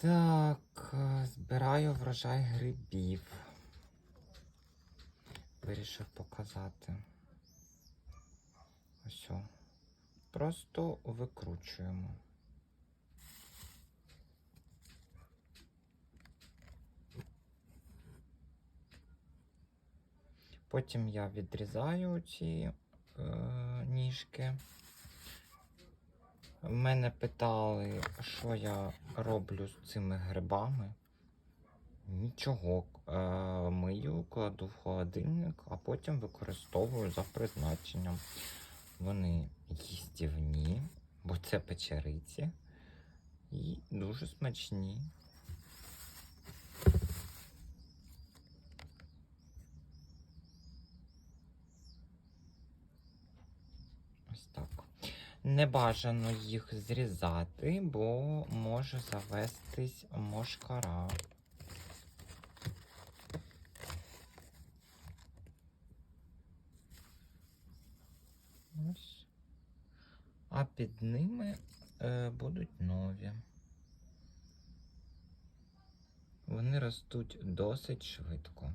Так, е, збираю врожай грибів. Вирішив показати. Ось. Просто викручуємо. Потім я відрізаю ці е, ніжки. Мене питали, що я роблю з цими грибами. Нічого. Е, мию, кладу в холодильник, а потім використовую за призначенням. Вони їстівні, бо це печериці. І дуже смачні. Ось так. Не бажано їх зрізати, бо може завестись мошкара. А під ними е, будуть нові. Вони ростуть досить швидко.